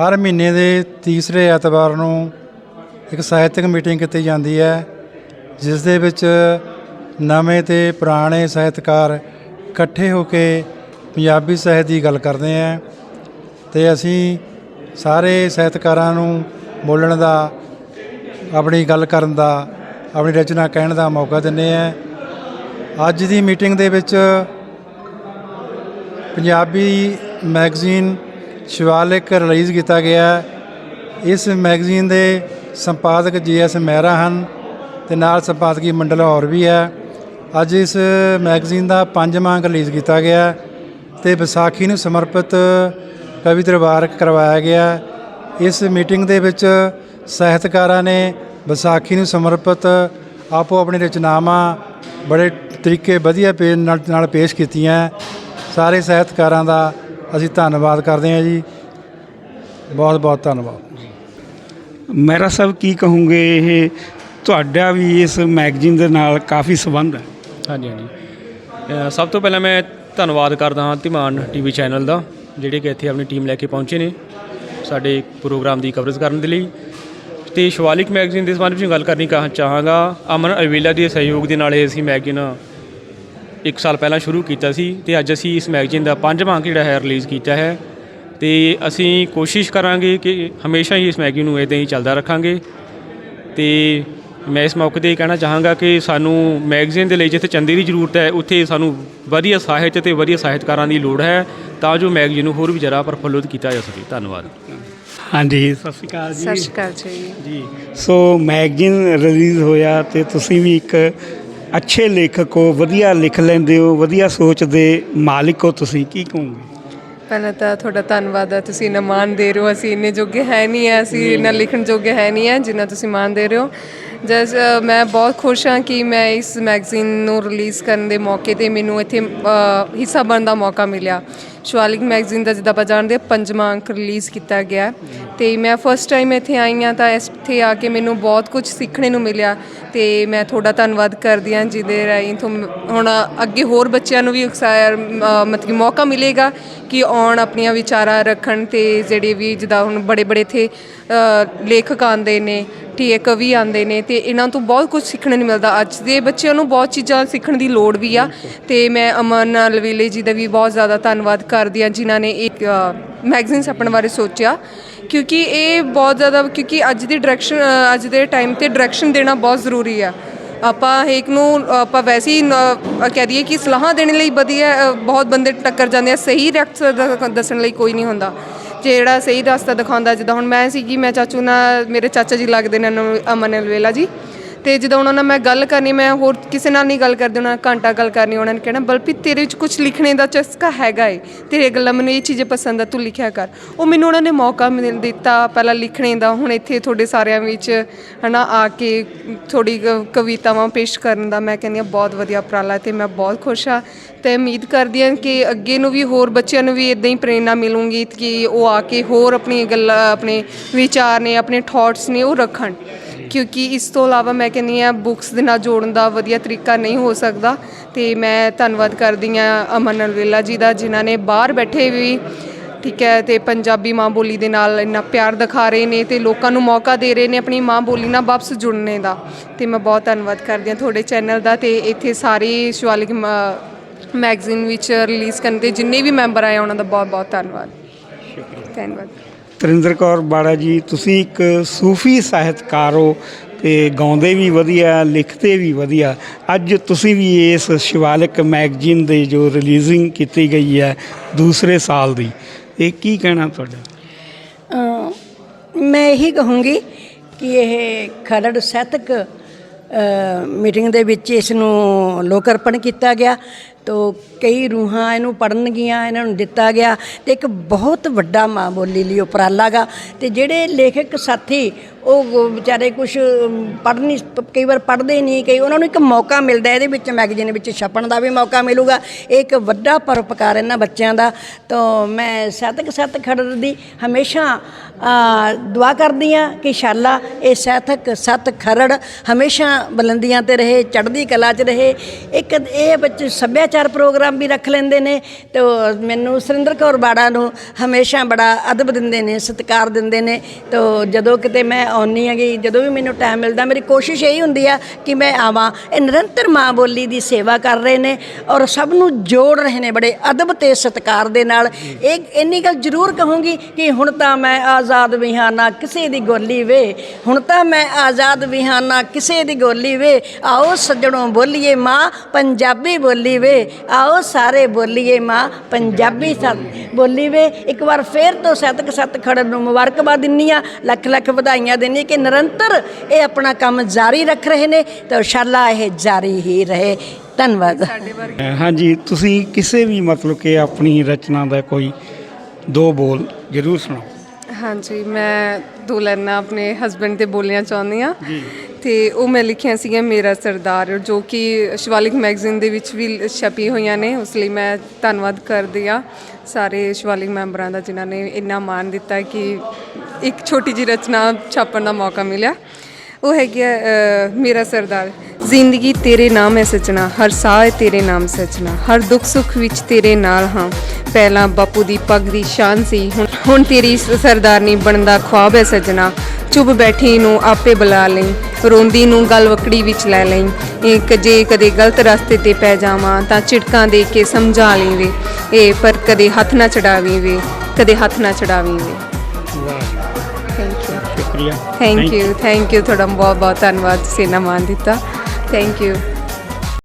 ਹਰ ਮਹੀਨੇ ਦੇ ਤੀਸਰੇ ਐਤਵਾਰ ਨੂੰ ਇੱਕ ਸਾਹਿਤਕ ਮੀਟਿੰਗ ਕੀਤੀ ਜਾਂਦੀ ਹੈ, ਜਿਸ ਦੇ ਵਿੱਚ ਨਵੇਂ ਤੇ ਪੁਰਾਣੇ ਸਾਹਿਤਕਾਰ ਇਕੱਠੇ ਹੋ ਕੇ ਪੰਜਾਬੀ ਸਾਹਿਤ ਦੀ ਗੱਲ ਕਰਦੇ ਹੈ ਤੇ ਅਸੀਂ ਸਾਰੇ ਸਾਹਿਤਕਾਰਾਂ ਨੂੰ ਬੋਲਣ ਦਾ ਆਪਣੀ ਗੱਲ ਕਰਨ ਦਾ, ਆਪਣੀ ਰਚਨਾ ਕਹਿਣ ਦਾ ਮੌਕਾ ਦਿੰਦੇ ਆ ਅੱਜ ਦੀ ਮੀਟਿੰਗ ਦੇ ਵਿੱਚ ਪੰਜਾਬੀ ਮੈਗਜ਼ੀਨ ਸ਼ਿਵਾਲਿਕ ਰਿਲੀਜ਼ ਕੀਤਾ ਗਿਆ ਇਸ ਮੈਗਜ਼ੀਨ ਦੇ ਸੰਪਾਦਕ ਜੀ ਐਸ ਮਹਿਰਾ ਹਨ ਤੇ ਨਾਲ ਸੰਪਾਦਕੀ ਮੰਡਲ ਹੋਰ ਵੀ ਹੈ। ਅੱਜ ਇਸ ਮੈਗਜ਼ੀਨ ਦਾ ਪੰਜਵਾਂ ਅੰਕ ਰਿਲੀਜ਼ ਕੀਤਾ ਗਿਆ ਹੈ ਤੇ ਵਿਸਾਖੀ ਨੂੰ ਸਮਰਪਿਤ ਕਵੀ ਦਰਬਾਰ ਕਰਵਾਇਆ ਗਿਆ ਇਸ ਮੀਟਿੰਗ ਦੇ ਵਿੱਚ ਸਾਹਿਤਕਾਰਾਂ ਨੇ ਵਿਸਾਖੀ ਨੂੰ ਸਮਰਪਿਤ ਆਪੋ ਆਪਣੀ ਰਚਨਾਵਾਂ ਬੜੇ ਤਰੀਕੇ ਵਧੀਆ ਪੇ ਨਾਲ ਨਾਲ ਪੇਸ਼ ਕੀਤੀਆਂ। ਸਾਰੇ ਸਾਹਿਤਕਾਰਾਂ ਦਾ ਅਸੀਂ ਧੰਨਵਾਦ ਕਰਦੇ ਹਾਂ ਜੀ। ਬਹੁਤ ਬਹੁਤ ਧੰਨਵਾਦ। ਮਹਿਰਾ ਸਾਹਿਬ ਕੀ ਕਹੋਗੇ? ਇਹ ਤੁਹਾਡਾ ਵੀ ਇਸ ਮੈਗਜ਼ੀਨ ਦੇ ਨਾਲ ਕਾਫੀ ਸੰਬੰਧ ਹੈ। ਹਾਂਜੀ ਹਾਂਜੀ। ਸਭ ਤੋਂ ਪਹਿਲਾਂ ਮੈਂ ਧੰਨਵਾਦ ਕਰਦਾ ਹਾਂ ਧੀਮਾਨ ਟੀਵੀ ਚੈਨਲ ਦਾ ਜਿਹੜੇ ਕਿ ਇੱਥੇ ਆਪਣੀ ਟੀਮ ਲੈ ਕੇ ਪਹੁੰਚੇ ਨੇ ਸਾਡੇ ਪ੍ਰੋਗਰਾਮ ਦੀ ਕਵਰੇਜ ਕਰਨ ਦੇ ਲਈ। ਤੇ ਸ਼ਿਵਾਲਿਕ ਮੈਗਜ਼ੀਨ ਦੇ ਸੰਬੰਧ ਵਿੱਚ ਗੱਲ ਕਰਨੀ ਕਾ ਚਾਹਾਂਗਾ। ਅਮਨ ਅਵੇਲਾ ਦੇ ਸਹਿਯੋਗ ਦੇ ਨਾਲ ਇਹ ਅਸੀਂ ਮੈਗਜ਼ੀਨ ਇੱਕ ਸਾਲ ਪਹਿਲਾਂ ਸ਼ੁਰੂ ਕੀਤਾ ਸੀ ਤੇ ਅੱਜ ਅਸੀਂ ਇਸ ਮੈਗਜ਼ੀਨ ਦਾ ਪੰਜਵਾਂ ਅੰਕ ਜਿਹੜਾ ਹੈ ਰਿਲੀਜ਼ ਕੀਤਾ ਹੈ। ਤੇ ਅਸੀਂ ਕੋਸ਼ਿਸ਼ ਕਰਾਂਗੇ ਕਿ ਹਮੇਸ਼ਾ ਹੀ ਇਸ ਮੈਗਜ਼ੀਨ ਨੂੰ ਇਦਾਂ ਹੀ ਚੱਲਦਾ ਰੱਖਾਂਗੇ। ਤੇ ਮੈਂ ਇਸ ਮੌਕੇ ਤੇ ਇਹ ਕਹਿਣਾ ਚਾਹਾਂਗਾ ਕਿ ਸਾਨੂੰ ਮੈਗਜ਼ੀਨ ਦੇ ਲਈ ਜਿੱਥੇ ਚੰਦੇ ਦੀ ਜ਼ਰੂਰਤ ਹੈ, ਉੱਥੇ ਸਾਨੂੰ ਵਧੀਆ ਸਾਹਿਤ ਤੇ ਵਧੀਆ ਸਾਹਿਤਕਾਰਾਂ ਦੀ ਲੋੜ ਹੈ ਤਾਂ ਜੋ ਮੈਗਜ਼ੀਨ ਨੂੰ ਹੋਰ ਵੀ ਜ਼ਰਾ ਪ੍ਰਫੁੱਲਿਤ ਕੀਤਾ ਜਾ ਸਕੇ। ਧੰਨਵਾਦ। ਹਾਂਜੀ ਸਤਿ ਸ਼੍ਰੀ ਅਕਾਲ ਜੀ। ਸਤਿ ਸ਼੍ਰੀ ਅਕਾਲ ਜੀ। ਜੀ ਸੋ ਮੈਗਜ਼ੀਨ ਰਿਲੀਜ਼ ਹੋਇਆ ਤੇ ਤੁਸੀਂ ਵੀ ਇੱਕ ਅੱਛੇ ਲੇਖਕ ਹੋ ਵਧੀਆ ਲਿਖ ਲੈਂਦੇ ਹੋ ਵਧੀਆ ਸੋਚ ਦੇ ਮਾਲਿਕ ਹੋ ਤੁਸੀਂ ਕੀ ਕਹੋਗੇ? ਪਹਿਲਾਂ ਤਾਂ ਤੁਹਾਡਾ ਧੰਨਵਾਦ ਹੈ ਤੁਸੀਂ ਇੰਨਾ ਮਾਣ ਦੇ ਰਹੇ ਹੋ ਅਸੀਂ ਇੰਨੇ ਜੋਗੇ ਹੈ ਨਹੀਂ ਆ ਅਸੀਂ ਇੰਨਾ ਲਿਖਣ ਜੋਗੇ ਹੈ ਨਹੀਂ ਆ ਜਿੰਨਾ ਤੁਸੀਂ ਮਾਣ ਦੇ ਰਹੇ ਹੋ। ਜਸ ਮੈਂ ਬਹੁਤ ਖੁਸ਼ ਹਾਂ ਕਿ ਮੈਂ ਇਸ ਮੈਗਜ਼ੀਨ ਨੂੰ ਰਿਲੀਜ਼ ਕਰਨ ਦੇ ਮੌਕੇ ਤੇ ਮੈਨੂੰ ਇੱਥੇ ਹਿੱਸਾ ਬਣਨ ਦਾ ਮੌਕਾ ਮਿਲਿਆ। ਸ਼ਿਵਾਲਿਕ ਮੈਗਜ਼ੀਨ ਦਾ ਜਿੱਦਾਂ ਆਪਾਂ ਜਾਣਦੇ ਹਾਂ, ਪੰਜਵਾਂ ਅੰਕ ਰਿਲੀਜ਼ ਕੀਤਾ ਗਿਆ। ਤੇ ਮੈਂ ਫਸਟ ਟਾਈਮ ਇੱਥੇ ਆਈ ਹਾਂ ਤਾਂ ਇੱਥੇ ਆ ਕੇ ਮੈਨੂੰ ਬਹੁਤ ਕੁਝ ਸਿੱਖਣੇ ਨੂੰ ਮਿਲਿਆ ਤੇ ਮੈਂ ਤੁਹਾਡਾ ਧੰਨਵਾਦ ਕਰਦੀ ਹਾਂ ਜਿਹਦੇ ਰਾਹੀਂ ਤੁਮ ਹੁਣ ਅੱਗੇ ਹੋਰ ਬੱਚਿਆਂ ਨੂੰ ਵੀ ਉਕਸਾਇਰ ਮਤਲਬ ਕਿ ਮੌਕਾ ਮਿਲੇਗਾ ਕਿ ਆਉਣ ਆਪਣੀਆਂ ਵਿਚਾਰਾਂ ਰੱਖਣ ਤੇ ਜਿਹੜੇ ਵੀ ਜਿੱਦਾਂ ਹੁਣ ਬੜੇ ਬੜੇ ਇੱਥੇ ਲੇਖਕ ਆਉਂਦੇ ਨੇ ਠੀਕ ਹੈ ਕਵੀ ਆਉਂਦੇ ਨੇ ਤੇ ਇਹਨਾਂ ਤੋਂ ਬਹੁਤ ਕੁਝ ਸਿੱਖਣ ਨੂੰ ਮਿਲਦਾ ਅੱਜ ਦੇ ਬੱਚਿਆਂ ਨੂੰ ਬਹੁਤ ਚੀਜ਼ਾਂ ਸਿੱਖਣ ਦੀ ਲੋੜ ਵੀ ਆ। ਤੇ ਮੈਂ ਅਮਨ ਲਵੇਲੇ ਜੀ ਦਾ ਵੀ ਬਹੁਤ ਜ਼ਿਆਦਾ ਧੰਨਵਾਦ ਕਰਦੀ ਹਾਂ ਜਿਨ੍ਹਾਂ ਨੇ ਇੱਕ ਮੈਗਜ਼ੀਨ ਛਪਣ ਬਾਰੇ ਸੋਚਿਆ। ਕਿਉਂਕਿ ਇਹ ਬਹੁਤ ਜ਼ਿਆਦਾ, ਕਿਉਂਕਿ ਅੱਜ ਦੀ ਡਾਇਰੈਕਸ਼ਨ ਅੱਜ ਦੇ ਟਾਈਮ ਤੇ ਡਾਇਰੈਕਸ਼ਨ ਦੇਣਾ ਬਹੁਤ ਜ਼ਰੂਰੀ ਆ। ਆਪਾਂ ਹੇਕ ਨੂੰ, ਆਪਾਂ ਵੈਸੇ ਹੀ ਕਹਿ ਦਈਏ ਕਿ ਸਲਾਹਾਂ ਦੇਣ ਲਈ ਵਧੀਆ ਬਹੁਤ ਬੰਦੇ ਟੱਕਰ ਜਾਂਦੇ ਆ, ਸਹੀ ਰਸਤਾ ਦੱਸਣ ਲਈ ਕੋਈ ਨਹੀਂ ਹੁੰਦਾ। ਜਿਹੜਾ ਸਹੀ ਰਸਤਾ ਦਿਖਾਉਂਦਾ, ਜਿੱਦਾਂ ਹੁਣ ਮੈਂ ਸੀਗੀ, ਮੈਂ ਚਾਚੂ ਨਾਲ, ਮੇਰੇ ਚਾਚਾ ਜੀ ਲੱਗਦੇ ਨੇ ਨੂੰ ਅਮਨ ਅਲਵੇਲਾ ਜੀ। ਤੇ ਜਦੋਂ ਉਹਨਾਂ ਨਾਲ ਮੈਂ ਗੱਲ ਕਰਨੀ, ਮੈਂ ਹੋਰ ਕਿਸੇ ਨਾਲ ਨਹੀਂ ਗੱਲ ਕਰਦੀ, ਉਹਨਾਂ ਨਾਲ ਘੰਟਾ ਗੱਲ ਕਰਨੀ, ਉਹਨਾਂ ਨੇ ਕਹਿਣਾ ਬਲਪੀ ਤੇਰੇ ਵਿੱਚ ਕੁਝ ਲਿਖਣੇ ਦਾ ਚਸਕਾ ਹੈਗਾ ਏ। ਤੇਰੇ ਗੱਲਾਂ ਮੈਨੂੰ ਇਹ ਚੀਜ਼ਾਂ ਪਸੰਦ ਆ, ਤੂੰ ਲਿਖਿਆ ਕਰ। ਉਹ ਮੈਨੂੰ ਉਹਨਾਂ ਨੇ ਮੌਕਾ ਮਿਲ ਦਿੱਤਾ, ਪਹਿਲਾਂ ਲਿਖਣੇ ਦਾ, ਹੁਣ ਇੱਥੇ ਤੁਹਾਡੇ ਸਾਰਿਆਂ ਵਿੱਚ, ਹਨਾ, ਆ ਕੇ ਥੋੜੀ ਕਵਿਤਾਵਾਂ ਪੇਸ਼ ਕਰਨ ਦਾ ਮੈਂ ਕਹਿੰਦੀ ਹਾਂ, ਬਹੁਤ ਵਧੀਆ ਉਪਰਾਲਾ ਤੇ ਮੈਂ ਬਹੁਤ ਖੁਸ਼ ਹਾਂ। ਤੇ ਉਮੀਦ ਕਰਦੀ ਹਾਂ ਕਿ ਅੱਗੇ ਨੂੰ ਵੀ ਹੋਰ ਬੱਚਿਆਂ ਨੂੰ ਵੀ ਇਦਾਂ ਹੀ ਪ੍ਰੇਰਣਾ ਮਿਲੂਗੀ ਕਿ ਉਹ ਆ ਕੇ ਹੋਰ ਆਪਣੀ ਗੱਲਾਂ, ਆਪਣੇ ਵਿਚਾਰ ਨੇ, ਆਪਣੇ ਥਾਟਸ ਨੇ ਉਹ ਰੱਖਣ। ਕਿਉਂਕਿ ਇਸ ਤੋਂ ਇਲਾਵਾ ਮੈਂ ਕਹਿੰਦੀ ਆ ਬੁੱਕਸ ਦੇ ਨਾਲ ਜੋੜਨ ਦਾ ਵਧੀਆ ਤਰੀਕਾ ਨਹੀਂ ਹੋ ਸਕਦਾ। ਤੇ ਮੈਂ ਧੰਨਵਾਦ ਕਰਦੀ ਆ ਅਮਨ ਅਲਵੇਲਾ ਜੀ ਦਾ, ਜਿਨ੍ਹਾਂ ਨੇ ਬਾਹਰ ਬੈਠੇ ਵੀ, ਠੀਕ ਹੈ, ਤੇ ਪੰਜਾਬੀ ਮਾਂ ਬੋਲੀ ਦੇ ਨਾਲ ਇੰਨਾ ਪਿਆਰ ਦਿਖਾ ਰਹੇ ਨੇ ਤੇ ਲੋਕਾਂ ਨੂੰ ਮੌਕਾ ਦੇ ਰਹੇ ਨੇ ਆਪਣੀ ਮਾਂ ਬੋਲੀ ਨਾਲ ਵਾਪਸ ਜੁੜਨੇ ਦਾ। ਤੇ ਮੈਂ ਬਹੁਤ ਧੰਨਵਾਦ ਕਰਦੀ ਹਾਂ ਤੁਹਾਡੇ ਚੈਨਲ ਦਾ ਤੇ ਇੱਥੇ ਸਾਰੇ ਸ਼ਿਵਾਲਿਕ ਮੈਗਜ਼ੀਨ ਵਿੱਚ ਰਿਲੀਜ਼ ਕਰਨ ਦੇ ਜਿੰਨੇ ਵੀ ਮੈਂਬਰ ਆਏ ਉਹਨਾਂ ਦਾ ਬਹੁਤ ਬਹੁਤ ਧੰਨਵਾਦ। ਧੰਨਵਾਦ। ਤਰਿੰਦਰ ਕੌਰ ਬਾੜਾ ਜੀ, ਤੁਸੀਂ ਇੱਕ ਸੂਫੀ ਸਾਹਿਤਕਾਰ ਹੋ ਤੇ ਗਾਉਂਦੇ ਵੀ ਵਧੀਆ, ਲਿਖਦੇ ਵੀ ਵਧੀਆ। ਅੱਜ ਤੁਸੀਂ ਵੀ ਇਸ ਸ਼ਿਵਾਲਿਕ ਮੈਗਜ਼ੀਨ ਦੇ ਜੋ ਰਿਲੀਜ਼ਿੰਗ ਕੀਤੀ ਗਈ ਹੈ ਦੂਸਰੇ ਸਾਲ ਦੀ, ਇਹ ਕੀ ਕਹਿਣਾ ਤੁਹਾਡਾ? ਮੈਂ ਇਹੀ ਕਹੂੰਗੀ ਕਿ ਇਹ ਖਰੜ ਸਾਹਿਤਕ ਮੀਟਿੰਗ ਦੇ ਵਿੱਚ ਇਸ ਨੂੰ ਲੋਕ ਅਰਪਣ ਕੀਤਾ ਗਿਆ। ਤੋ ਕਈ ਰੂਹਾਂ ਇਹਨੂੰ ਪੜਨਗੀਆਂ ਇਹਨਾਂ ਨੂੰ ਦਿੱਤਾ ਗਿਆ ਤੇ ਇੱਕ ਬਹੁਤ ਵੱਡਾ ਮਾਂ ਬੋਲੀ ਲਈ ਉਪਰਾਲਾ ਗਾ। ਤੇ ਜਿਹੜੇ ਲੇਖਕ ਸਾਥੀ ਉਹ ਵਿਚਾਰੇ ਕੁਝ ਪੜ੍ਹ ਨਹੀਂ ਕਈ ਵਾਰ ਪੜ੍ਹਦੇ ਨਹੀਂ ਕਈ ਉਹਨਾਂ ਨੂੰ ਇੱਕ ਮੌਕਾ ਮਿਲਦਾ ਇਹਦੇ ਵਿੱਚ, ਮੈਗਜ਼ੀਨ ਵਿੱਚ ਛਪਣ ਦਾ ਵੀ ਮੌਕਾ ਮਿਲੂਗਾ। ਇਹ ਇੱਕ ਵੱਡਾ ਪਰਉਪਕਾਰ ਇਹਨਾਂ ਬੱਚਿਆਂ ਦਾ। ਤਾਂ ਮੈਂ ਸਾਹਿਤਕ ਸੱਤ ਖੜਰ ਦੀ ਹਮੇਸ਼ਾ ਦੁਆ ਕਰਦੀ ਆ ਕਿ ਸ਼ਾਲਾ ਇਹ ਸਾਹਿਤਕ ਸੱਤ ਖਰੜ ਹਮੇਸ਼ਾ ਬੁਲੰਦੀਆਂ ਤੇ ਰਹੇ, ਚੜ੍ਹਦੀ ਕਲਾ 'ਚ ਰਹੇ। ਇੱਕ ਇਹ ਬੱਚੇ ਸੱਭਿਆਚਾਰ ਪ੍ਰੋਗਰਾਮ ਵੀ ਰੱਖ ਲੈਂਦੇ ਨੇ। ਤੇ ਮੈਨੂੰ ਸੁਰਿੰਦਰ ਕੌਰ ਬਾੜਾ ਨੂੰ ਹਮੇਸ਼ਾ ਬੜਾ ਅਦਬ ਦਿੰਦੇ ਨੇ, ਸਤਿਕਾਰ ਦਿੰਦੇ ਨੇ। ਤੋ ਜਦੋਂ ਕਿਤੇ ਮੈਂ ਆਉਣੀ ਹੈਗੀ ਜਦੋਂ ਵੀ ਮੈਨੂੰ ਟਾਈਮ ਮਿਲਦਾ, ਮੇਰੀ ਕੋਸ਼ਿਸ਼ ਇਹੀ ਹੁੰਦੀ ਆ ਕਿ ਮੈਂ ਆਵਾਂ। ਇਹ ਨਿਰੰਤਰ ਮਾਂ ਬੋਲੀ ਦੀ ਸੇਵਾ ਕਰ ਰਹੇ ਨੇ ਔਰ ਸਭ ਨੂੰ ਜੋੜ ਰਹੇ ਨੇ ਬੜੇ ਅਦਬ ਤੇ ਸਤਿਕਾਰ ਦੇ ਨਾਲ। ਇਹ ਇੰਨੀ ਗੱਲ ਜ਼ਰੂਰ ਕਹੂੰਗੀ ਕਿ ਹੁਣ ਤਾਂ ਮੈਂ ਆਜ਼ਾਦ ਵਿਹਾਨਾ ਕਿਸੇ ਦੀ ਗੋਲੀ ਵੇ। ਹੁਣ ਤਾਂ ਮੈਂ ਆਜ਼ਾਦ ਵਿਹਾਨਾ ਕਿਸੇ ਦੀ ਗੋਲੀ ਵੇ। ਆਓ ਸੱਜਣੋਂ ਬੋਲੀਏ ਮਾਂ, ਪੰਜਾਬੀ ਬੋਲੀ ਵੇ। ਆਓ ਸਾਰੇ ਬੋਲੀਏ ਮਾਂ, ਪੰਜਾਬੀ ਸਤ ਬੋਲੀ ਵੇ। ਇੱਕ ਵਾਰ ਫੇਰ ਤੋਂ ਸਾਹਿਤਕ ਸੱਤ ਖੜਨ ਨੂੰ ਮੁਬਾਰਕਬਾਦ ਦਿੰਨੀ ਆ ਲੱਖ ਲੱਖ ਵਧਾਈਆਂ ਦਿੰਨੀ ਕਿ ਨਿਰੰਤਰ ਇਹ ਆਪਣਾ ਕੰਮ ਜਾਰੀ ਰੱਖ ਰਹੇ ਨੇ ਤੇ ਇਨਸ਼ਾਅੱਲਾ ਇਹ ਜਾਰੀ ਹੀ ਰਹੇ। ਧੰਨਵਾਦ। ਹਾਂਜੀ ਤੁਸੀਂ ਕਿਸੇ ਵੀ ਮਤਲਬ ਕਿ ਆਪਣੀ ਰਚਨਾ ਦਾ ਕੋਈ ਦੋ ਬੋਲ ਜ਼ਰੂਰ ਸੁਣਾਓ। ਹਾਂਜੀ ਮੈਂ ਦੋ ਲਾਈਨਾਂ ਆਪਣੇ ਹਸਬੰਡ ਤੇ ਬੋਲਣਾ ਚਾਹੁੰਦੀ ਆ ਤੇ ਉਹ ਮੈਂ ਲਿਖੀਆਂ ਸੀਗੀਆਂ ਮੇਰਾ ਸਰਦਾਰ ਜੋ ਕਿ ਸ਼ਿਵਾਲਿਕ ਮੈਗਜ਼ੀਨ ਦੇ ਵਿੱਚ ਵੀ ਛਪੀ ਹੋਈਆਂ ਨੇ ਉਸ ਲਈ ਮੈਂ ਧੰਨਵਾਦ ਕਰਦੀ ਆ ਸਾਰੇ ਸ਼ਿਵਾਲਿਕ ਮੈਂਬਰਾਂ ਦਾ ਜਿਨ੍ਹਾਂ ਨੇ ਇੰਨਾ ਮਾਣ ਦਿੱਤਾ ਕਿ ਇੱਕ ਛੋਟੀ ਜਿਹੀ ਰਚਨਾ ਛਾਪਣ ਦਾ ਮੌਕਾ ਮਿਲਿਆ। ਉਹ ਹੈਗੀ ਆ, ਮੇਰਾ ਸਰਦਾਰ। ਜ਼ਿੰਦਗੀ ਤੇਰੇ ਨਾਮ ਹੈ ਸਚਣਾ ਹਰ ਸਾਹ ਹੈ ਤੇਰੇ ਨਾਮ ਸਚਣਾ ਹਰ ਦੁੱਖ ਸੁੱਖ ਵਿੱਚ ਤੇਰੇ ਨਾਲ ਹਾਂ। ਪਹਿਲਾਂ ਬਾਪੂ ਦੀ ਪੱਗ ਦੀ ਸ਼ਾਨ ਸੀ ਹੁਣ ਹੁਣ ਤੇਰੀ ਸ- ਸਰਦਾਰਨੀ ਬਣਦਾ ਖੁਆਬ ਹੈ ਸਜਣਾ। ਚੁੱਪ ਬੈਠੀ ਨੂੰ ਆਪੇ ਬੁਲਾ ਲਈ ਰੋਂਦੀ ਨੂੰ ਗਲ ਵਕੜੀ ਵਿੱਚ ਲੈ ਲਈ। ਇਹ ਜੇ ਕਦੇ ਗਲਤ ਰਸਤੇ ਤੇ ਪੈ ਜਾਵਾਂ ਤਾਂ ਝਿੜਕਾਂ ਦੇ ਕੇ ਸਮਝਾ ਲਈ ਵੇ। ਇਹ ਪਰ ਕਦੇ ਹੱਥ ਨਾ ਚੜਾਵੀਂ ਵੇ ਕਦੇ ਹੱਥ ਨਾ ਚੜਾਵੀਂ ਵੇ। ਸ਼ੁਕਰੀਆ ਥੈਂਕ ਯੂ ਥੈਂਕ ਯੂ ਤੁਹਾਡਾ ਬਹੁਤ ਬਹੁਤ ਧੰਨਵਾਦ ਤੁਸੀਂ ਇੰਨਾ ਮਾਣ ਦਿੱਤਾ। Thank you